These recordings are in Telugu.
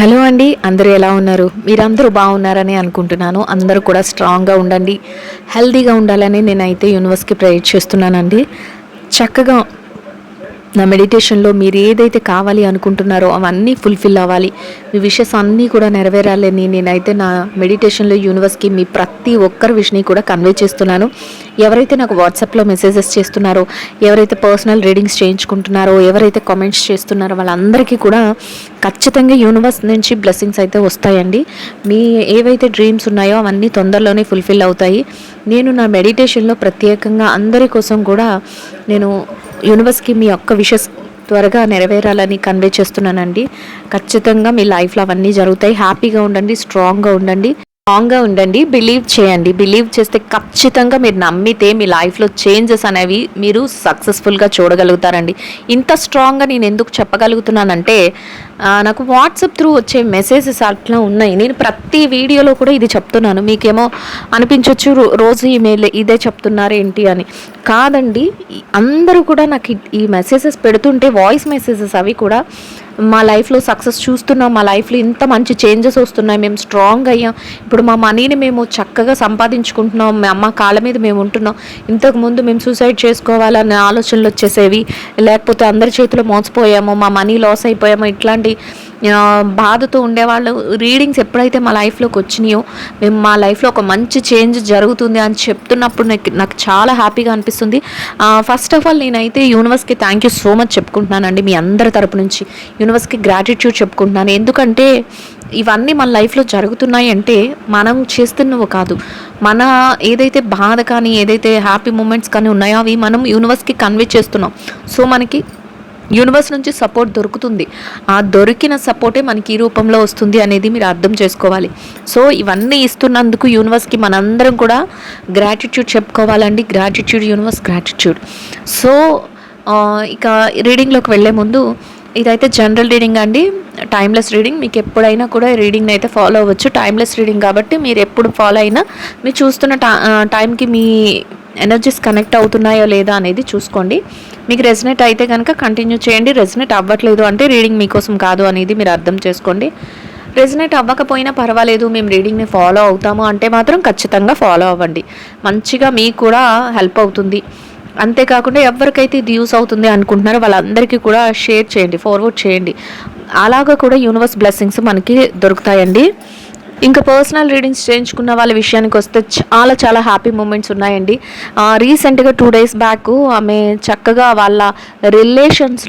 హలో అండి అందరూ ఎలా ఉన్నారు? మీరందరూ బాగున్నారని అనుకుంటున్నాను. అందరూ కూడా స్ట్రాంగ్గా ఉండండి. హెల్తీగా ఉండాలని నేనైతే యూనివర్స్కి ప్రేయర్ చేస్తున్నానండి. చక్కగా నా మెడిటేషన్లో మీరు ఏదైతే కావాలి అనుకుంటున్నారో అవన్నీ ఫుల్ఫిల్ అవ్వాలి. మీ విషెస్ అన్నీ కూడా నెరవేరాలని నేనైతే నా మెడిటేషన్లో యూనివర్స్కి మీ ప్రతి ఒక్కరి విషని కూడా కన్వే చేస్తున్నాను. ఎవరైతే నాకు వాట్సాప్లో మెసేజెస్ చేస్తున్నారో ఎవరైతే పర్సనల్ రీడింగ్స్ చేయించుకుంటున్నారో ఎవరైతే కామెంట్స్ చేస్తున్నారో వాళ్ళందరికీ కూడా ఖచ్చితంగా యూనివర్స్ నుంచి బ్లెస్సింగ్స్ అయితే వస్తాయండి. మీ ఏవైతే డ్రీమ్స్ ఉన్నాయో అవన్నీ తొందరలోనే ఫుల్ఫిల్ అవుతాయి. నేను నా మెడిటేషన్లో ప్రత్యేకంగా అందరి కోసం కూడా నేను యూనివర్స్కి మీ యొక్క విషెస్ త్వరగా నెరవేరాలని కన్వే చేస్తున్నానండి. ఖచ్చితంగా మీ లైఫ్లో అవన్నీ జరుగుతాయి. హ్యాపీగా ఉండండి స్ట్రాంగ్గా ఉండండి. స్ట్రాంగ్గా ఉండండి. బిలీవ్ చేయండి. బిలీవ్ చేస్తే ఖచ్చితంగా మీరు నమ్మితే మీ లైఫ్లో చేంజెస్ అనేవి మీరు సక్సెస్ఫుల్గా చూడగలుగుతారండి. ఇంత స్ట్రాంగ్గా నేను ఎందుకు చెప్పగలుగుతున్నానంటే నాకు వాట్సాప్ త్రూ వచ్చే మెసేజెస్ అట్లా ఉన్నాయి. నేను ప్రతి వీడియోలో కూడా ఇది చెప్తున్నాను. మీకేమో అనిపించవచ్చు రో- రోజు ఈమెయిల్ ఇదే చెప్తున్నారేంటి అని. కాదండి అందరూ కూడా నాకు ఈ మెసేజెస్ పెడుతుంటే వాయిస్ మెసేజెస్ అవి కూడా మా లైఫ్లో సక్సెస్ చూస్తున్నాం మా లైఫ్లో ఇంత మంచి చేంజెస్ వస్తున్నాయి మేము స్ట్రాంగ్ అయ్యాం. ఇప్పుడు మా మనీని మేము చక్కగా సంపాదించుకుంటున్నాం మా అమ్మ కాళ్ళ మీద మేము ఉంటున్నాం. ఇంతకు ముందు మేము సూసైడ్ చేసుకోవాలనే ఆలోచనలు వచ్చేసేవి లేకపోతే అందరి చేతిలో మోసపోయాము మా మనీ లాస్ అయిపోయాము ఇట్లాంటి బాధతో ఉండేవాళ్ళు. రీడింగ్స్ ఎప్పుడైతే మా లైఫ్లోకి వచ్చినాయో మేము మా లైఫ్లో ఒక మంచి చేంజ్ జరుగుతుంది అని చెప్తున్నప్పుడు నాకు నాకు చాలా హ్యాపీగా అనిపిస్తుంది. ఫస్ట్ ఆఫ్ ఆల్ నేనైతే యూనివర్స్కి థ్యాంక్ యూ సో మచ్ చెప్పుకుంటున్నానండి మీ అందరి తరపు నుంచి. యూనివర్స్కి గ్రాటిట్యూడ్ చెప్పుకుంటున్నాను. ఎందుకంటే ఇవన్నీ మన లైఫ్లో జరుగుతున్నాయి అంటే మనం చేస్తున్నవి కాదు. మన ఏదైతే బాధ కానీ ఏదైతే హ్యాపీ మూమెంట్స్ కానీ ఉన్నాయో అవి మనం యూనివర్స్కి కన్వే చేస్తున్నాం. సో మనకి యూనివర్స్ నుంచి సపోర్ట్ దొరుకుతుంది. ఆ దొరికిన సపోర్టే మనకి ఈ రూపంలో వస్తుంది అనేది మీరు అర్థం చేసుకోవాలి. సో ఇవన్నీ ఇస్తున్నందుకు యూనివర్స్కి మనందరం కూడా గ్రాటిట్యూడ్ చెప్పుకోవాలండి. గ్రాటిట్యూడ్ యూనివర్స్ గ్రాటిట్యూడ్ సో ఇక రీడింగ్లోకి వెళ్ళే ముందు ఇదైతే జనరల్ రీడింగ్ అండి. టైమ్లెస్ రీడింగ్ మీకు ఎప్పుడైనా కూడా ఈ అయితే ఫాలో అవ్వచ్చు. టైమ్లెస్ రీడింగ్ కాబట్టి మీరు ఎప్పుడు ఫాలో అయినా మీరు చూస్తున్న టా టైంకి మీ ఎనర్జీస్ కనెక్ట్ అవుతున్నాయో లేదా అనేది చూసుకోండి. మీకు రెసినేట్ అయితే కనుక కంటిన్యూ చేయండి. రెసినేట్ అవ్వట్లేదు అంటే రీడింగ్ మీకోసం కాదు అనేది మీరు అర్థం చేసుకోండి. రెసినేట్ అవ్వకపోయినా పర్వాలేదు మేము రీడింగ్ని ఫాలో అవుతాము అంటే మాత్రం ఖచ్చితంగా ఫాలో అవ్వండి. మంచిగా మీకు కూడా హెల్ప్ అవుతుంది. అంతేకాకుండా ఎవరికైతే ఇది యూస్ అవుతుంది అనుకుంటున్నారో వాళ్ళందరికీ కూడా షేర్ చేయండి ఫార్వర్డ్ చేయండి. అలాగా కూడా యూనివర్స్ బ్లెస్సింగ్స్ మనకి దొరుకుతాయండి. ఇంకా పర్సనల్ రీడింగ్స్ చేయించుకున్న వాళ్ళ విషయానికి వస్తే చాలా చాలా హ్యాపీ మూమెంట్స్ ఉన్నాయండి. రీసెంట్గా టూ డేస్ బ్యాక్ ఆమె చక్కగా వాళ్ళ రిలేషన్స్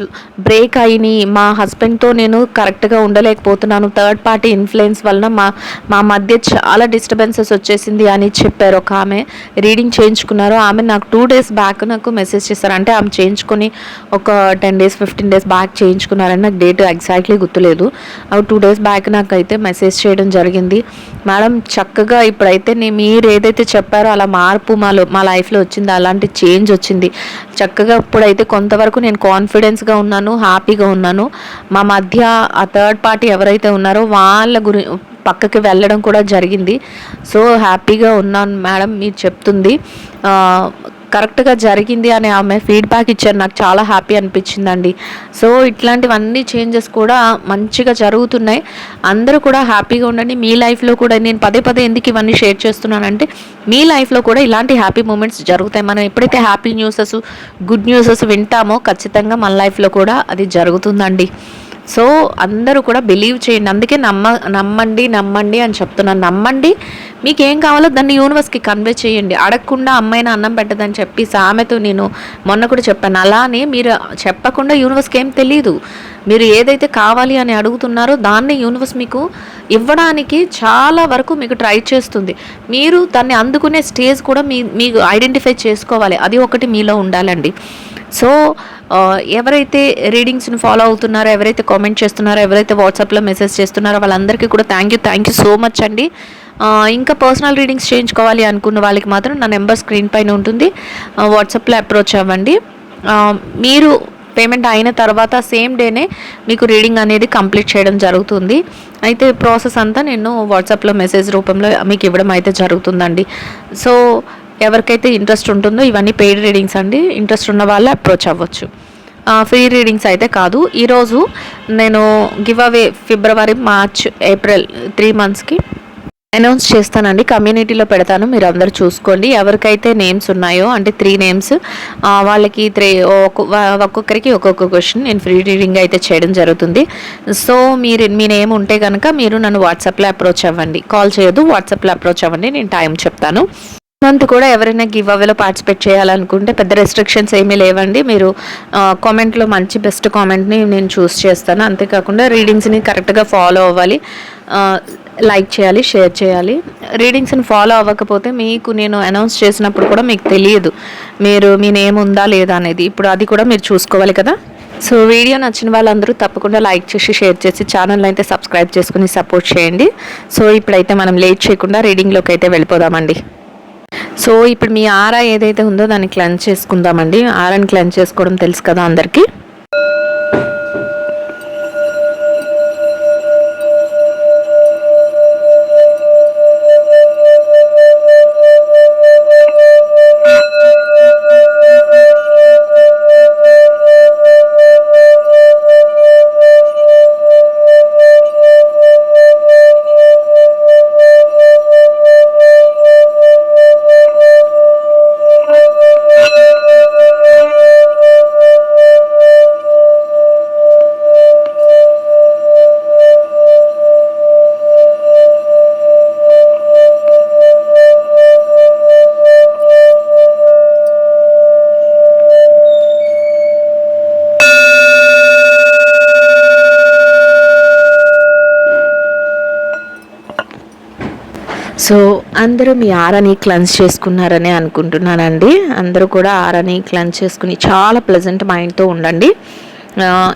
బ్రేక్ అయినాయి మా హస్బెండ్తో నేను కరెక్ట్గా ఉండలేకపోతున్నాను. థర్డ్ పార్టీ ఇన్ఫ్లుయెన్స్ వలన మా మా మధ్య చాలా డిస్టర్బెన్సెస్ వచ్చేసింది అని చెప్పారు ఒక ఆమె. రీడింగ్ చేయించుకున్నారు. ఆమె నాకు టూ డేస్ బ్యాక్ నాకు మెసేజ్ చేశారు. అంటే ఆమె చేయించుకొని ఒక ten days fifteen days back చేయించుకున్నారని నాకు డేట్ ఎగ్జాక్ట్లీ గుర్తులేదు. అవి టూ డేస్ బ్యాక్ నాకు అయితే మెసేజ్ చేయడం జరిగింది. మేడం చక్కగా ఇప్పుడైతే నేను మీరు ఏదైతే చెప్పారో అలా మార్పు మాలో మా లైఫ్లో వచ్చింది అలాంటి చేంజ్ వచ్చింది. చక్కగా ఇప్పుడైతే కొంతవరకు నేను కాన్ఫిడెన్స్గా ఉన్నాను హ్యాపీగా ఉన్నాను. మా మధ్య ఆ థర్డ్ పార్టీ ఎవరైతే ఉన్నారో వాళ్ళ గురి పక్కకి వెళ్ళడం కూడా జరిగింది. సో హ్యాపీగా ఉన్నాను మేడం మీరు చెప్తుంది. కరెక్ట్గా జరిగింది అని ఆమె ఫీడ్బ్యాక్ ఇచ్చారు. నాకు చాలా హ్యాపీ అనిపించిందండి. సో ఇట్లాంటివన్నీ చేంజెస్ కూడా మంచిగా జరుగుతున్నాయి. అందరూ కూడా హ్యాపీగా ఉండండి. మీ లైఫ్లో కూడా నేను పదే పదే ఎందుకు ఇవన్నీ షేర్ చేస్తున్నానంటే మీ లైఫ్లో కూడా ఇలాంటి హ్యాపీ మూమెంట్స్ జరుగుతాయి. మనం ఎప్పుడైతే హ్యాపీ న్యూసెస్ గుడ్ న్యూసెస్ వింటామో ఖచ్చితంగా మన లైఫ్లో కూడా అది జరుగుతుందండి. సో అందరూ కూడా బిలీవ్ చేయండి. అందుకే నమ్మ నమ్మండి నమ్మండి అని చెప్తున్నాను. నమ్మండి మీకు ఏం కావాలో దాన్ని యూనివర్స్కి కన్వే చేయండి. అడగకుండా అమ్మాయిన అన్నం పెట్టదని చెప్పి సామెతో నేను మొన్న కూడా చెప్పాను. అలానే మీరు చెప్పకుండా యూనివర్స్కి ఏం తెలియదు మీరు ఏదైతే కావాలి అని అడుగుతున్నారో దాన్ని యూనివర్స్ మీకు ఇవ్వడానికి చాలా వరకు మీకు ట్రై చేస్తుంది. మీరు దాన్ని అందుకునే స్టేజ్ కూడా మీ మీకు ఐడెంటిఫై చేసుకోవాలి. అది ఒకటి మీలో ఉండాలండి. సో ఎవరైతే రీడింగ్స్ని ఫాలో అవుతున్నారో ఎవరైతే కామెంట్ చేస్తున్నారో ఎవరైతే వాట్సాప్లో మెసేజ్ చేస్తున్నారో వాళ్ళందరికీ కూడా thank you thank you so much అండి. ఇంకా పర్సనల్ రీడింగ్స్ చేయించుకోవాలి అనుకున్న వాళ్ళకి మాత్రం నా నెంబర్ స్క్రీన్ పైన ఉంటుంది. వాట్సాప్లో అప్రోచ్ అవ్వండి. మీరు పేమెంట్ అయిన తర్వాత సేమ్ డేనే మీకు రీడింగ్ అనేది కంప్లీట్ చేయడం జరుగుతుంది. అయితే ప్రాసెస్ అంతా నేను వాట్సాప్లో మెసేజ్ రూపంలో మీకు ఇవ్వడం అయితే జరుగుతుందండి. సో ఎవరికైతే ఇంట్రెస్ట్ ఉంటుందో ఇవన్నీ పెయిడ్ రీడింగ్స్ అండి. ఇంట్రెస్ట్ ఉన్న వాళ్ళు అప్రోచ్ అవ్వచ్చు. ఫ్రీ రీడింగ్స్ అయితే కాదు. ఈరోజు నేను give away February March April three మంత్స్కి అనౌన్స్ చేస్తానండి. కమ్యూనిటీలో పెడతాను. మీరు అందరు చూసుకోండి. ఎవరికైతే నేమ్స్ ఉన్నాయో అంటే త్రీ నేమ్స్ వాళ్ళకి త్రీ ఒక్కొక్కరికి ఒక్కొక్క క్వశ్చన్ నేను ఫ్రీ రీడింగ్ అయితే చేయడం జరుగుతుంది. సో మీరు మీ నేమ్ ఉంటే కనుక మీరు నన్ను వాట్సాప్లో అప్రోచ్ అవ్వండి. కాల్ చేయొద్దు వాట్సాప్లో అప్రోచ్ అవ్వండి. నేను టైం చెప్తాను. మంత్ కూడా ఎవరైనా గివ్ అవేలో పార్టిసిపేట్ చేయాలనుకుంటే పెద్ద రెస్ట్రిక్షన్స్ ఏమీ లేవండి. మీరు కామెంట్లో మంచి బెస్ట్ కామెంట్ని నేను చూస్ చేస్తాను. అంతేకాకుండా రీడింగ్స్ని కరెక్ట్గా ఫాలో అవ్వాలి. లైక్ చేయాలి షేర్ చేయాలి. రీడింగ్స్ని ఫాలో అవ్వకపోతే మీకు నేను అనౌన్స్ చేసినప్పుడు కూడా మీకు తెలియదు. మీరు మీ నేమ్ ఉందా లేదా అనేది. ఇప్పుడు అది కూడా మీరు చూసుకోవాలి కదా. సో వీడియో నచ్చిన వాళ్ళందరూ తప్పకుండా లైక్ చేసి షేర్ చేసి ఛానల్ అయితే సబ్స్క్రైబ్ చేసుకుని సపోర్ట్ చేయండి. సో ఇప్పుడైతే మనం లేట్ చేయకుండా రీడింగ్లోకి అయితే వెళ్ళిపోదామండి. సో ఇప్పుడు మీ ఆరా ఏదైతే ఉందో దాన్ని క్లెన్స్ చేసుకుందామండి. ఆరాని క్లెన్స్ చేసుకోవడం తెలుసు కదా అందరికీ. అందరూ మీ ఆరని క్లన్స్ చేసుకున్నారని అనుకుంటున్నానండి. అందరూ కూడా ఆరని క్లన్స్ చేసుకుని చాలా ప్లెజెంట్ మైండ్తో ఉండండి.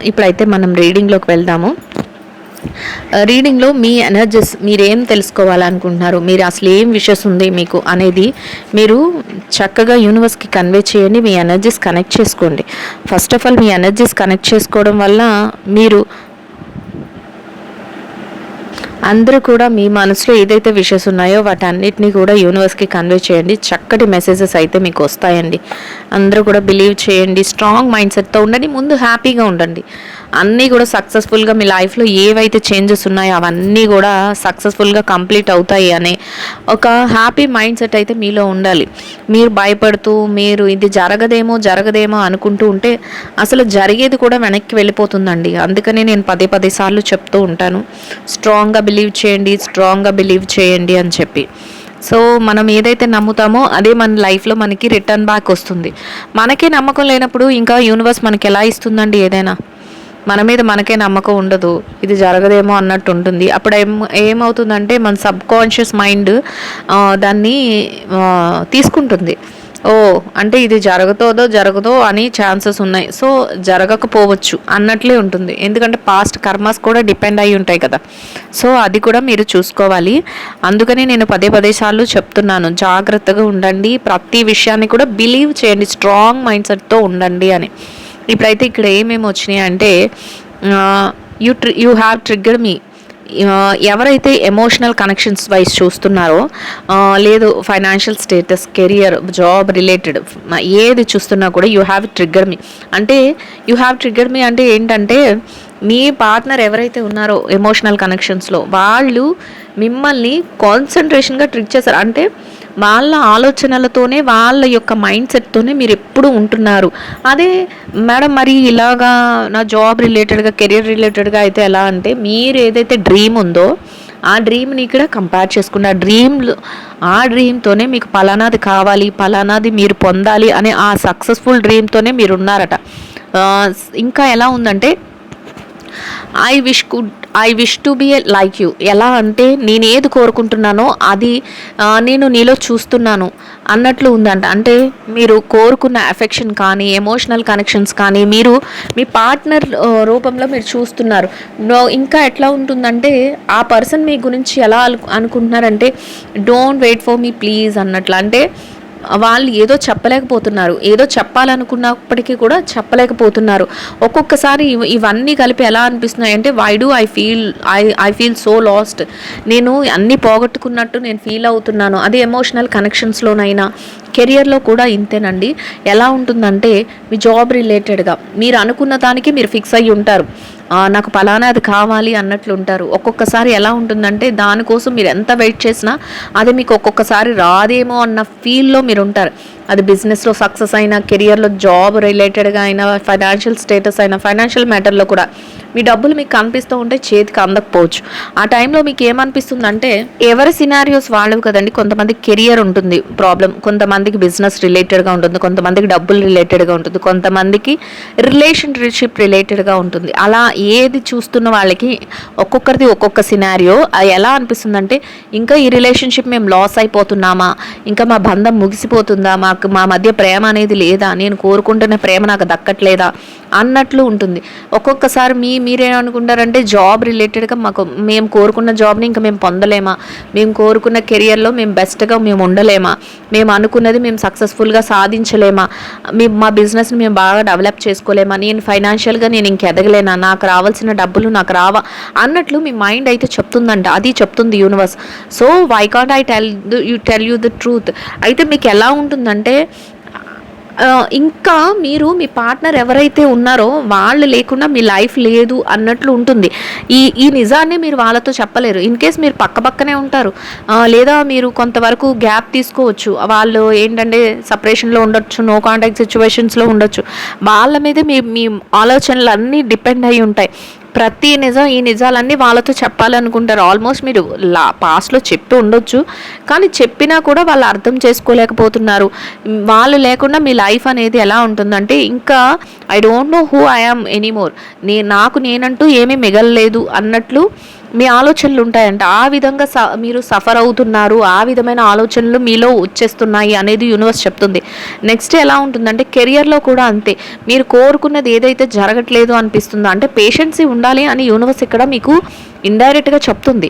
ఇప్పుడైతే మనం రీడింగ్లోకి వెళ్దాము. రీడింగ్లో మీ ఎనర్జీస్ మీరేం తెలుసుకోవాలనుకుంటున్నారు? మీరు అసలు ఏం విషెస్ ఉంది మీకు అనేది మీరు చక్కగా యూనివర్స్కి కన్వే చేయండి మీ ఎనర్జీస్ కనెక్ట్ చేసుకోండి. ఫస్ట్ ఆఫ్ ఆల్ మీ ఎనర్జీస్ కనెక్ట్ చేసుకోవడం వల్ల మీరు అందరూ కూడా మీ మనసులో ఏదైతే విషెస్ ఉన్నాయో వాటన్నిటిని కూడా యూనివర్స్కి కన్వే చేయండి. చక్కటి మెసేజెస్ అయితే మీకు వస్తాయండి. అందరూ కూడా బిలీవ్ చేయండి. స్ట్రాంగ్ మైండ్ సెట్తో ఉండండి. ముందు హ్యాపీగా ఉండండి. అన్నీ కూడా సక్సెస్ఫుల్గా మీ లైఫ్లో ఏవైతే చేంజెస్ ఉన్నాయో అవన్నీ కూడా సక్సెస్ఫుల్గా కంప్లీట్ అవుతాయి అనే ఒక హ్యాపీ మైండ్ సెట్ అయితే మీలో ఉండాలి. మీరు భయపడుతూ మీరు ఇది జరగదేమో జరగదేమో అనుకుంటూ ఉంటే అసలు జరిగేది కూడా వెనక్కి వెళ్ళిపోతుందండి. అందుకనే నేను పదే పదే సార్లు చెప్తూ ఉంటాను. స్ట్రాంగ్గా బిలీవ్ చేయండి స్ట్రాంగ్గా బిలీవ్ చేయండి అని చెప్పి. సో మనం ఏదైతే నమ్ముతామో అదే మన లైఫ్లో మనకి రిటర్న్ బ్యాక్ వస్తుంది. మనకే నమ్మకం లేనప్పుడు ఇంకా యూనివర్స్ మనకి ఎలా ఇస్తుందండి ఏదైనా? మన మీద మనకే నమ్మకం ఉండదు. ఇది జరగదేమో అన్నట్టు ఉంటుంది. అప్పుడు ఏం ఏమవుతుందంటే మన సబ్ కాన్షియస్ మైండ్ దాన్ని తీసుకుంటుంది. ఓ అంటే ఇది జరుగుతుందో జరగదో అని ఛాన్సెస్ ఉన్నాయి. సో జరగకపోవచ్చు అన్నట్లే ఉంటుంది. ఎందుకంటే పాస్ట్ కర్మాస్ కూడా డిపెండ్ అయి ఉంటాయి కదా. సో అది కూడా మీరు చూసుకోవాలి. అందుకని నేను పదే పదే సార్లు చెప్తున్నాను జాగ్రత్తగా ఉండండి. ప్రతి విషయాన్ని కూడా బిలీవ్ చేయండి. స్ట్రాంగ్ మైండ్ సెట్తో ఉండండి అని. ఇప్పుడైతే ఇక్కడ ఏమేమి వచ్చినాయి అంటే you tri you have trigger మీ ఎవరైతే ఎమోషనల్ కనెక్షన్స్ వైజ్ చూస్తున్నారో లేదు financial status career job related ఏది చూస్తున్నా కూడా యూ హ్యావ్ ట్రిగ్గర్ మీ అంటే యూ హ్యావ్ ట్రిగ్గర్ మీ అంటే ఏంటంటే మీ పార్ట్నర్ ఎవరైతే ఉన్నారో ఎమోషనల్ కనెక్షన్స్లో వాళ్ళు మిమ్మల్ని కాన్సన్ట్రేషన్గా ట్రిక్ చేస్తారు అంటే వాళ్ళ ఆలోచనలతోనే వాళ్ళ యొక్క మైండ్ సెట్తోనే మీరు ఎప్పుడు ఉంటున్నారు. అదే మేడం మరి ఇలాగా నా జాబ్ రిలేటెడ్గా కెరీర్ రిలేటెడ్గా అయితే ఎలా అంటే మీరు ఏదైతే డ్రీమ్ ఉందో ఆ డ్రీమ్ని ఇక్కడ కంపేర్ చేసుకున్న ఆ డ్రీమ్ ఆ డ్రీమ్తోనే మీకు పలానాది కావాలి పలానాది మీరు పొందాలి అనే ఆ సక్సెస్ఫుల్ డ్రీమ్తోనే మీరు ఉన్నారట ఇంకా ఎలా ఉందంటే I wish could I wish to be like you ఎలా అంటే నేను ఏది కోరుకుంటున్నానో అది నేను నీలో చూస్తున్నాను అన్నట్లు ఉందంట. అంటే మీరు కోరుకున్న ఎఫెక్షన్ కానీ ఎమోషనల్ కనెక్షన్స్ కానీ మీరు మీ పార్ట్నర్ రూపంలో మీరు చూస్తున్నారు. ఇంకా ఎట్లా ఉంటుందంటే ఆ పర్సన్ మీ గురించి ఎలా అనుకుంటున్నారంటే don't wait for me please అన్నట్లు. అంటే వాళ్ళు ఏదో చెప్పలేకపోతున్నారు. ఏదో చెప్పాలనుకున్నప్పటికీ కూడా చెప్పలేకపోతున్నారు. ఒక్కొక్కసారి ఇవన్నీ కలిపి ఎలా అనిపిస్తున్నాయి అంటే why do I feel I I feel so lost నేను అన్నీ పోగొట్టుకున్నట్టు నేను ఫీల్ అవుతున్నాను. అది ఎమోషనల్ కనెక్షన్స్లోనైనా కెరియర్లో కూడా ఇంతేనండి. ఎలా ఉంటుందంటే మీ జాబ్ రిలేటెడ్గా మీరు అనుకున్న దానికి మీరు ఫిక్స్ అయ్యి ఉంటారు. నాకు పలానా అది కావాలి అన్నట్లు ఉంటారు. ఒక్కొక్కసారి ఎలా ఉంటుందంటే దానికోసం మీరు ఎంత వెయిట్ చేసినా అది మీకు ఒక్కొక్కసారి రాదేమో అన్న ఫీల్లో మీరు ఉంటారు. అది బిజినెస్లో సక్సెస్ అయినా కెరియర్లో జాబ్ రిలేటెడ్గా అయినా ఫైనాన్షియల్ స్టేటస్ అయినా ఫైనాన్షియల్ మ్యాటర్లో కూడా మీ డబ్బులు మీకు కనిపిస్తూ ఉంటే చేతికి అందకపోవచ్చు. ఆ టైంలో మీకు ఏమనిపిస్తుందంటే ఎవరి సినారియోస్ వాళ్ళవి కదండి కొంతమంది కెరియర్ ఉంటుంది ప్రాబ్లం కొంతమందికి బిజినెస్ రిలేటెడ్గా ఉంటుంది కొంతమందికి డబ్బులు రిలేటెడ్గా ఉంటుంది కొంతమందికి రిలేషన్షిప్ రిలేటెడ్గా ఉంటుంది. అలా ఏది చూస్తున్న వాళ్ళకి ఒక్కొక్కరిది ఒక్కొక్క సినారియో అది ఎలా అనిపిస్తుందంటే ఇంకా ఈ రిలేషన్షిప్ మేము లాస్ అయిపోతున్నామా ఇంకా మా బంధం ముగిసిపోతుందా మాకు మా మధ్య ప్రేమ అనేది లేదా నేను కోరుకుంటున్న ప్రేమ నాకు దక్కట్లేదా అన్నట్లు ఉంటుంది. ఒక్కొక్కసారి మీ మీరేమనుకుంటారంటే జాబ్ రిలేటెడ్గా మాకు మేము కోరుకున్న జాబ్ని ఇంకా మేము పొందలేమా? మేము కోరుకున్న కెరియర్లో మేము బెస్ట్గా మేము ఉండలేమా? మేము అనుకున్నది మేము సక్సెస్ఫుల్గా సాధించలేమా? మీ మా బిజినెస్ని మేము బాగా డెవలప్ చేసుకోలేమా? నేను ఫైనాన్షియల్గా నేను ఇంక ఎదగలేనా? నాకు రావాల్సిన డబ్బులు నాకు రావా? అన్నట్లు మీ మైండ్ అయితే చెప్తుందంట. అది చెప్తుంది universe. So why can't I tell you tell you the truth అయితే మీకు ఎలా ఉంటుందంటే ఏంటంటే ఇంకా మీరు మీ పార్ట్నర్ ఎవరైతే ఉన్నారో వాళ్ళు లేకుండా మీ లైఫ్ లేదు అన్నట్లు ఉంటుంది. ఈ ఈ నిజాన్ని మీరు వాళ్ళతో చెప్పలేరు. ఇన్ కేస్ మీరు పక్క పక్కనే ఉంటారు. లేదా మీరు కొంతవరకు గ్యాప్ తీసుకోవచ్చు. వాళ్ళు ఏంటంటే సపరేషన్లో ఉండొచ్చు నో కాంటాక్ట్ సిచ్యువేషన్స్లో ఉండొచ్చు. వాళ్ళ మీద మీ మీ ఆలోచనలు అన్నీ డిపెండ్ అయి ఉంటాయి. ప్రతి నిజం ఈ నిజాలన్నీ వాళ్ళతో చెప్పాలనుకుంటారు. ఆల్మోస్ట్ మీరు లా పాస్ట్లో చెప్పి ఉండొచ్చు. కానీ చెప్పినా కూడా వాళ్ళు అర్థం చేసుకోలేకపోతున్నారు. వాళ్ళు లేకుండా మీ లైఫ్ అనేది ఎలా ఉంటుందంటే ఇంకా I don't know who I am anymore నే నాకు నేనంటూ ఏమీ మిగలలేదు అన్నట్లు మీ ఆలోచనలు ఉంటాయంట. ఆ విధంగా స మీరు సఫర్ అవుతున్నారు ఆ విధమైన ఆలోచనలు మీలో వచ్చేస్తున్నాయి అనేది యూనివర్స్ చెప్తుంది. నెక్స్ట్ ఎలా ఉంటుందంటే కెరియర్లో కూడా అంతే. మీరు కోరుకున్నది ఏదైతే జరగట్లేదు అనిపిస్తుందో అంటే పేషెన్సీ ఉండాలి అని యూనివర్స్ ఇక్కడ మీకు ఇండైరెక్ట్గా చెప్తుంది.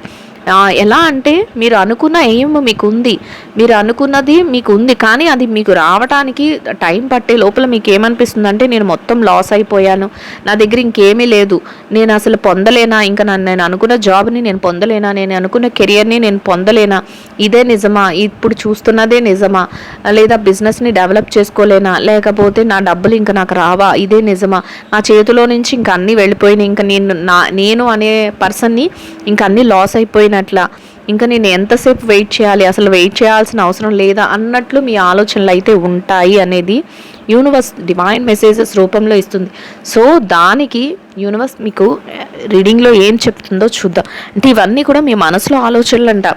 ఎలా అంటే మీరు అనుకున్న ఎయిమ్ మీకు ఉంది మీరు అనుకున్నది మీకు ఉంది కానీ అది మీకు రావడానికి టైం పట్టే లోపల మీకు ఏమనిపిస్తుంది అంటే నేను మొత్తం లాస్ అయిపోయాను. నా దగ్గర ఇంకేమీ లేదు. నేను అసలు పొందలేనా? ఇంకా నన్ను నేను అనుకున్న జాబ్ని నేను పొందలేనా? నేను అనుకున్న కెరియర్ని నేను పొందలేనా? ఇదే నిజమా? ఇప్పుడు చూస్తున్నదే నిజమా? లేదా బిజినెస్ని డెవలప్ చేసుకోలేనా? లేకపోతే నా డబ్బులు ఇంకా నాకు రావా? ఇదే నిజమా? నా చేతిలో నుంచి ఇంకా అన్నీ వెళ్ళిపోయినాయి. ఇంకా నేను నా నేను అనే పర్సన్ని ఇంకా అన్నీ లాస్ అయిపోయినట్ల ఇంకా నేను ఎంతసేపు వెయిట్ చేయాలి? అసలు వెయిట్ చేయాల్సిన అవసరం లేదా? అన్నట్లు మీ ఆలోచనలు అయితే ఉంటాయి అనేది యూనివర్స్ డివైన్ మెసేజెస్ రూపంలో ఇస్తుంది. సో దానికి యూనివర్స్ మీకు రీడింగ్లో ఏం చెప్తుందో చూద్దాం. అంటే ఇవన్నీ కూడా మీ మనసులో ఆలోచనలు అంట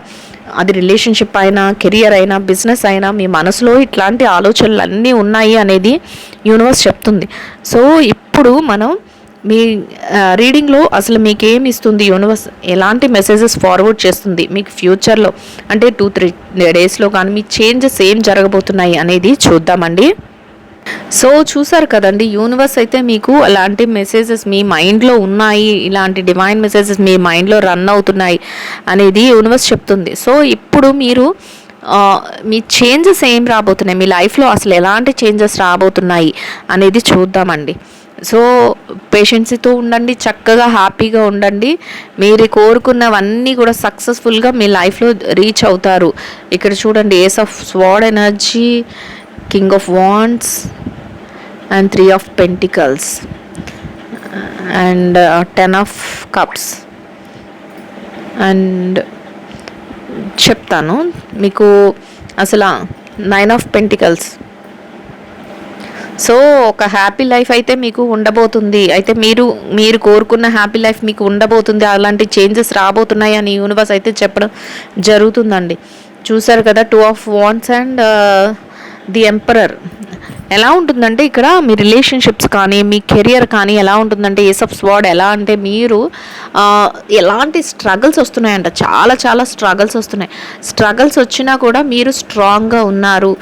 అది రిలేషన్షిప్ అయినా కెరియర్ అయినా బిజినెస్ అయినా మీ మనసులో ఇట్లాంటి ఆలోచనలు అన్నీ ఉన్నాయి అనేది యూనివర్స్ చెప్తుంది. సో ఇప్పుడు మనం మీ రీడింగ్లో అసలు మీకు ఏమి ఇస్తుంది యూనివర్స్ ఎలాంటి మెసేజెస్ ఫార్వర్డ్ చేస్తుంది? మీకు ఫ్యూచర్లో అంటే టూ త్రీ డేస్లో కానీ మీ చేంజెస్ ఏం జరగబోతున్నాయి అనేది చూద్దామండి. సో చూసారు కదండి యూనివర్స్ అయితే మీకు అలాంటి మెసేజెస్ మీ మైండ్లో ఉన్నాయి ఇలాంటి డివైన్ మెసేజెస్ మీ మైండ్లో రన్ అవుతున్నాయి అనేది యూనివర్స్ చెప్తుంది. సో ఇప్పుడు మీరు మీ చేంజెస్ ఏం రాబోతున్నాయి? మీ లైఫ్లో అసలు ఎలాంటి చేంజెస్ రాబోతున్నాయి అనేది చూద్దామండి. సో పేషెన్సీతో ఉండండి చక్కగా హ్యాపీగా ఉండండి. మీరు కోరుకున్నవన్నీ కూడా సక్సెస్ఫుల్గా మీ లైఫ్లో రీచ్ అవుతారు. ఇక్కడ చూడండి ace of swords energy king of wands and three of pentacles and ten of cups and చెప్తాను మీకు అసలు నైన్ ఆఫ్ పెంటికల్స్ సో ఒక హ్యాపీ లైఫ్ అయితే మీకు ఉండబోతుంది. అయితే మీరు మీరు కోరుకున్న హ్యాపీ లైఫ్ మీకు ఉండబోతుంది. అలాంటి చేంజెస్ రాబోతున్నాయి అని యూనివర్స్ అయితే చెప్పడం జరుగుతుందండి. చూసారు కదా two of wands and the emperor ఎలా ఉంటుందంటే ఇక్కడ మీ రిలేషన్షిప్స్ కానీ మీ కెరియర్ కానీ ఎలా ఉంటుందంటే ఏస్ ఆఫ్ స్వాడ్ ఎలా అంటే మీరు ఎలాంటి స్ట్రగుల్స్ వస్తున్నాయంట. చాలా చాలా స్ట్రగుల్స్ వస్తున్నాయి. స్ట్రగుల్స్ వచ్చినా కూడా మీరు స్ట్రాంగ్గా ఉన్నారు.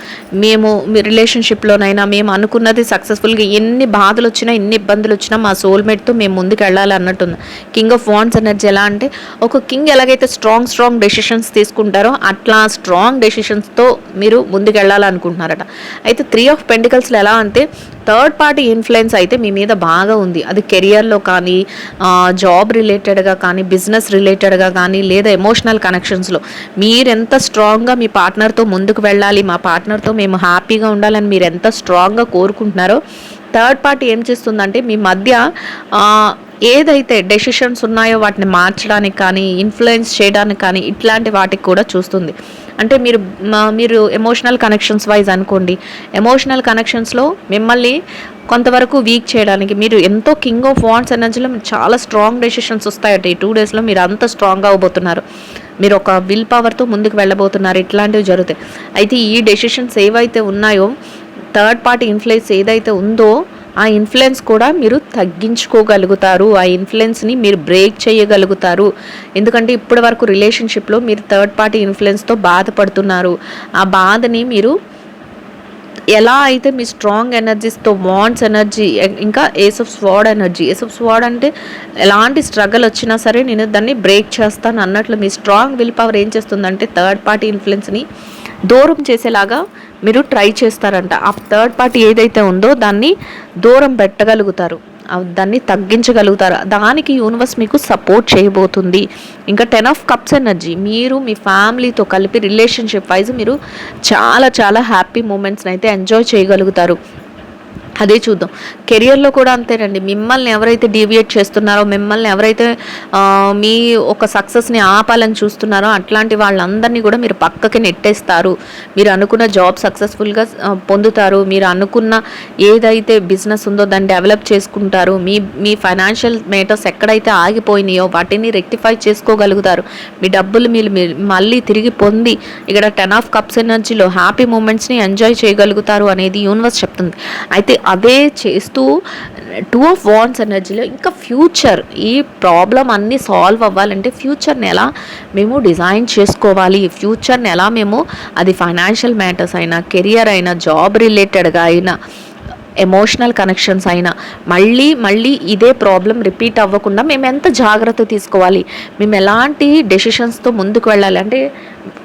మేము మీ రిలేషన్షిప్లోనైనా మేము అనుకున్నది సక్సెస్ఫుల్గా ఎన్ని బాధలు వచ్చినా ఎన్ని ఇబ్బందులు వచ్చినా మా సోల్మేట్తో మేము ముందుకు వెళ్ళాలి అన్నట్టుంది. కింగ్ ఆఫ్ వాన్స్ ఎనర్జీ ఎలా అంటే ఒక కింగ్ ఎలాగైతే స్ట్రాంగ్ స్ట్రాంగ్ డెసిషన్స్ తీసుకుంటారో అట్లా స్ట్రాంగ్ డెసిషన్స్తో మీరు ముందుకు వెళ్ళాలనుకుంటున్నారట. అయితే త్రీ ఆఫ్ సర్కిల్స్లో ఎలా అంటే థర్డ్ పార్టీ ఇన్ఫ్లుయెన్స్ అయితే మీ మీద బాగా ఉంది. అది కెరియర్లో కానీ జాబ్ రిలేటెడ్గా కానీ బిజినెస్ రిలేటెడ్గా కానీ లేదా ఎమోషనల్ కనెక్షన్స్లో మీరు ఎంత స్ట్రాంగ్గా మీ పార్ట్నర్తో ముందుకు వెళ్ళాలి మా పార్ట్నర్తో మేము హ్యాపీగా ఉండాలని మీరు ఎంత స్ట్రాంగ్గా కోరుకుంటున్నారో థర్డ్ పార్టీ ఏం చేస్తుందంటే మీ మధ్య ఏదైతే డెసిషన్స్ ఉన్నాయో వాటిని మార్చడానికి కానీ ఇన్ఫ్లుయెన్స్ చేయడానికి కానీ ఇట్లాంటి వాటికి కూడా చూస్తుంది. అంటే మీరు మా- మీరు ఎమోషనల్ కనెక్షన్స్ వైజ్ అనుకోండి ఎమోషనల్ కనెక్షన్స్లో మిమ్మల్ని కొంతవరకు వీక్ చేయడానికి మీరు ఎంతో కింగ్ ఆఫ్ వాండ్స్ ఎనర్జీలో చాలా స్ట్రాంగ్ డెసిషన్స్ వస్తాయట. ఈ టూ డేస్లో మీరు అంత స్ట్రాంగ్ అవ్వబోతున్నారు మీరు ఒక విల్ పవర్తో ముందుకు వెళ్ళబోతున్నారు. ఇట్లాంటివి జరుగుతాయి. అయితే ఈ డెసిషన్స్ ఏవైతే ఉన్నాయో థర్డ్ పార్టీ ఇన్ఫ్లుయెన్స్ ఏదైతే ఉందో ఆ ఇన్ఫ్లుయెన్స్ కూడా మీరు తగ్గించుకోగలుగుతారు. ఆ ఇన్ఫ్లుయెన్స్ని మీరు బ్రేక్ చేయగలుగుతారు. ఎందుకంటే ఇప్పటి వరకు రిలేషన్షిప్లో మీరు థర్డ్ పార్టీ ఇన్ఫ్లుయెన్స్తో బాధపడుతున్నారు. ఆ బాధని మీరు ఎలా అయితే మీ స్ట్రాంగ్ ఎనర్జీస్తో వాంట్స్ ఎనర్జీ ఇంకా ace of swords energy ace of swords అంటే ఎలాంటి స్ట్రగల్ వచ్చినా సరే నేను దాన్ని బ్రేక్ చేస్తాను అన్నట్లు మీ స్ట్రాంగ్ విల్ పవర్ ఏం చేస్తుందంటే థర్డ్ పార్టీ ఇన్ఫ్లుయెన్స్ని దూరం చేసేలాగా మీరు ట్రై చేస్తారంట. ఆ థర్డ్ పార్టీ ఏదైతే ఉందో దాన్ని దూరం పెట్టగలుగుతారు. దాన్ని తగ్గించగలుగుతారు. దానికి యూనివర్స్ మీకు సపోర్ట్ చేయబోతుంది. ఇంకా టెన్ ఆఫ్ కప్స్ ఎనర్జీ. మీరు మీ ఫ్యామిలీతో కలిపి రిలేషన్షిప్ వైజ్ మీరు చాలా చాలా హ్యాపీ మూమెంట్స్ని అయితే ఎంజాయ్ చేయగలుగుతారు. అదే చూద్దాం. కెరియర్లో కూడా అంతేనండి. మిమ్మల్ని ఎవరైతే డీవియేట్ చేస్తున్నారో మిమ్మల్ని ఎవరైతే మీ ఒక సక్సెస్ని ఆపాలని చూస్తున్నారో అట్లాంటి వాళ్ళందరినీ కూడా మీరు పక్కకి నెట్టేస్తారు. మీరు అనుకున్న జాబ్ సక్సెస్ఫుల్గా పొందుతారు. మీరు అనుకున్న ఏదైతే బిజినెస్ ఉందో దాన్ని డెవలప్ చేసుకుంటారు. మీ మీ ఫైనాన్షియల్ మేటర్స్ ఎక్కడైతే ఆగిపోయినాయో వాటిని రెక్టిఫై చేసుకోగలుగుతారు. మీ డబ్బులు మీరు మీరు మళ్ళీ తిరిగి పొంది ఇక్కడ టెన్ ఆఫ్ కప్స్ ఎనర్జీలో హ్యాపీ మూమెంట్స్ని ఎంజాయ్ చేయగలుగుతారు అనేది యూనివర్స్ చెప్తుంది. అయితే అదే చేస్తూ టూ ఆఫ్ వాన్స్ ఎనర్జీలో ఇంకా ఫ్యూచర్ ఈ ప్రాబ్లం అన్నీ సాల్వ్ అవ్వాలంటే ఫ్యూచర్ని ఎలా మేము డిజైన్ చేసుకోవాలి? ఫ్యూచర్ని ఎలా మేము అది ఫైనాన్షియల్ మ్యాటర్స్ అయినా కెరియర్ అయినా జాబ్ రిలేటెడ్గా అయినా ఎమోషనల్ కనెక్షన్స్ అయినా మళ్ళీ మళ్ళీ ఇదే ప్రాబ్లం రిపీట్ అవ్వకుండా మేము ఎంత జాగ్రత్త తీసుకోవాలి? మేము ఎలాంటి డెసిషన్స్తో ముందుకు వెళ్ళాలి? అంటే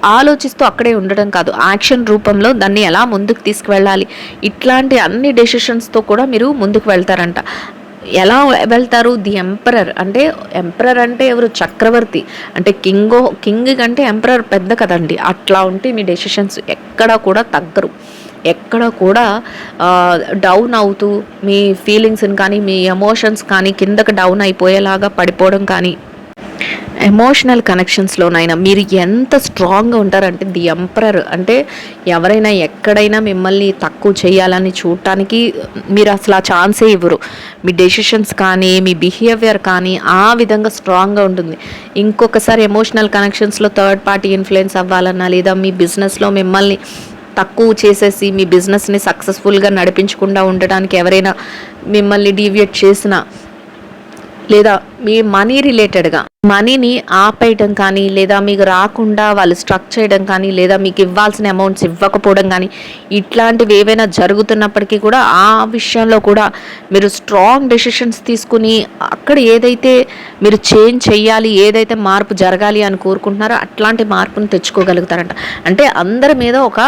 ఆలోచిస్తూ అక్కడే ఉండడం కాదు. యాక్షన్ రూపంలో దాన్ని ఎలా ముందుకు తీసుకువెళ్ళాలి? ఇట్లాంటి అన్ని డెసిషన్స్తో కూడా మీరు ముందుకు వెళ్తారంట. ఎలా వెళ్తారు? ది ఎంపరర్ అంటే ఎంపరర్ అంటే ఎవరు? చక్రవర్తి. అంటే కింగో కింగ్ కంటే ఎంపరర్ పెద్ద కదండి. అట్లా ఉంటే మీ డెసిషన్స్ ఎక్కడా కూడా తగ్గరు. ఎక్కడ కూడా డౌన్ అవుతూ మీ ఫీలింగ్స్ని కానీ మీ ఎమోషన్స్ కానీ కిందకి డౌన్ అయిపోయేలాగా పడిపోవడం కానీ ఎమోషనల్ కనెక్షన్స్లోనైనా మీరు ఎంత స్ట్రాంగ్గా ఉంటారంటే ది ఎంపరర్ అంటే ఎవరైనా ఎక్కడైనా మిమ్మల్ని తక్కువ చేయాలని చూడటానికి మీరు అసలు ఆ ఛాన్సే ఇవ్వరు. మీ డెసిషన్స్ కానీ మీ బిహేవియర్ కానీ ఆ విధంగా స్ట్రాంగ్గా ఉంటుంది. ఇంకొకసారి ఎమోషనల్ కనెక్షన్స్లో థర్డ్ పార్టీ ఇన్ఫ్లుయెన్స్ అవ్వాలన్నా లేదా మీ బిజినెస్లో మిమ్మల్ని తక్కువ చేసేసి మీ బిజినెస్ని సక్సెస్ఫుల్గా నడిపించకుండా ఉండటానికి ఎవరైనా మిమ్మల్ని డీవియేట్ చేసినా లేదా మీ మనీ రిలేటెడ్గా మనీని ఆపేయడం కానీ లేదా మీకు రాకుండా వాళ్ళు స్ట్రక్ చేయడం కానీ లేదా మీకు ఇవ్వాల్సిన అమౌంట్స్ ఇవ్వకపోవడం కానీ ఇట్లాంటివి ఏవైనా జరుగుతున్నప్పటికీ కూడా ఆ విషయంలో కూడా మీరు స్ట్రాంగ్ డెసిషన్స్ తీసుకుని అక్కడ ఏదైతే మీరు చేంజ్ చేయాలి ఏదైతే మార్పు జరగాలి అని కోరుకుంటున్నారో అట్లాంటి మార్పును తెచ్చుకోగలుగుతారంట. అంటే అందరి మీద ఒక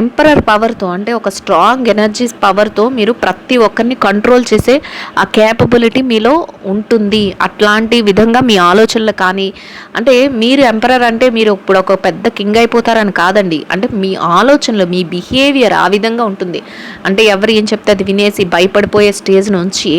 ఎంపరర్ పవర్తో అంటే ఒక స్ట్రాంగ్ ఎనర్జీస్ పవర్తో మీరు ప్రతి ఒక్కరిని కంట్రోల్ చేసే ఆ క్యాపబిలిటీ మీలో ఉంటుంది. అట్లాంటి విధంగా మీ ఆలోచనలు కానీ అంటే మీరు ఎంపరర్ అంటే మీరు ఇప్పుడు ఒక పెద్ద కింగ్ అయిపోతారని కాదండి. అంటే మీ ఆలోచనలు మీ బిహేవియర్ ఆ విధంగా ఉంటుంది. అంటే ఎవరు ఏం చెప్తే అది వినేసి భయపడిపోయే స్టేజ్ నుంచి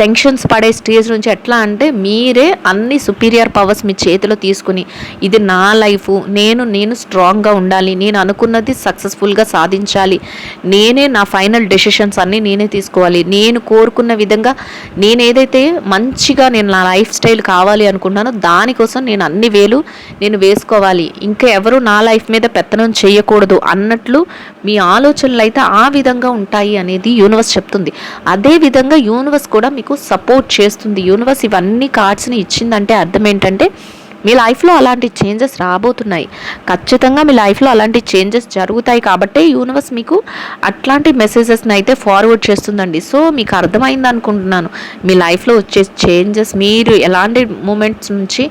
టెన్షన్స్ పడే స్టేజ్ నుంచి ఎట్లా అంటే మీరే అన్ని సుపీరియర్ పవర్స్ మీ చేతిలో తీసుకుని ఇది నా లైఫ్ నేను నేను స్ట్రాంగ్గా ఉండాలి నేను అనుకున్నది సక్సెస్ఫుల్గా సాధించాలి నేనే నా ఫైనల్ డెసిషన్స్ అన్నీ నేనే తీసుకోవాలి నేను కోరుకున్న విధంగా నేను ఏదైతే మంచిగా నేను నా లైఫ్ స్టైల్ కావాలి అనుకుంటున్నాను దానికోసం నేను అన్ని వేలు నేను వేసుకోవాలి. ఇంకా ఎవరు నా లైఫ్ మీద పెత్తనం చేయకూడదు అన్నట్లు మీ ఆలోచనలు అయితే ఆ విధంగా ఉంటాయి అనేది యూనివర్స్ చెప్తుంది. అదే విధంగా యూనివర్స్ కూడా మీకు సపోర్ట్ చేస్తుంది. యూనివర్స్ ఇవన్నీ కార్డ్స్ని ఇచ్చిందంటే అర్థం ఏంటంటే మీ లైఫ్లో అలాంటి చేంజెస్ రాబోతున్నాయి. ఖచ్చితంగా మీ లైఫ్లో అలాంటి చేంజెస్ జరుగుతాయి కాబట్టి యూనివర్స్ మీకు అట్లాంటి మెసేజెస్ని అయితే ఫార్వర్డ్ చేస్తుందండి. సో మీకు అర్థమైంది అనుకుంటున్నాను. మీ లైఫ్లో వచ్చే చేంజెస్ మీరు ఎలాంటి మూమెంట్స్ నుంచి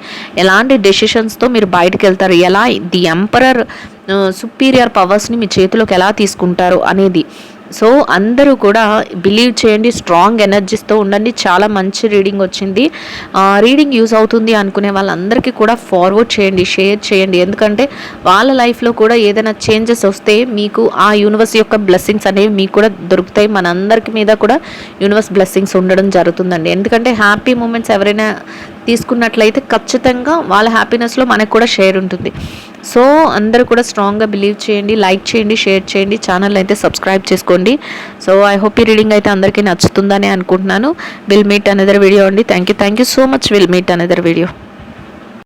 ఎలాంటి డెసిషన్స్తో మీరు బయటకు వెళ్తారు? ఎలా ది ఎంపరర్ సుపీరియర్ పవర్స్ని మీ చేతిలోకి ఎలా తీసుకుంటారు? అనేది సో అందరూ కూడా బిలీవ్ చేయండి స్ట్రాంగ్ ఎనర్జీస్తో ఉండండి. చాలా మంచి రీడింగ్ వచ్చింది. రీడింగ్ యూజ్ అవుతుంది అనుకునే వాళ్ళందరికీ కూడా ఫార్వర్డ్ చేయండి షేర్ చేయండి. ఎందుకంటే వాళ్ళ లైఫ్లో కూడా ఏదైనా చేంజెస్ వస్తే మీకు ఆ యూనివర్స్ యొక్క బ్లెస్సింగ్స్ అనేవి మీకు కూడా దొరుకుతాయి. మనందరికి మీద కూడా యూనివర్స్ బ్లెస్సింగ్స్ ఉండడం జరుగుతుందండి. ఎందుకంటే హ్యాపీ మూమెంట్స్ ఎవరైనా తీసుకున్నట్లయితే ఖచ్చితంగా వాళ్ళ హ్యాపీనెస్లో మనకు కూడా షేర్ ఉంటుంది. సో అందరూ కూడా స్ట్రాంగ్గా బిలీవ్ చేయండి లైక్ చేయండి షేర్ చేయండి ఛానల్ అయితే సబ్స్క్రైబ్ చేసుకోండి. సో ఐ హోప్ ఈ రీడింగ్ అయితే అందరికీ నచ్చుతుందని అనుకుంటున్నాను. విల్ మీట్ అనదర్ వీడియో అండి. Thank you thank you so much will meet another video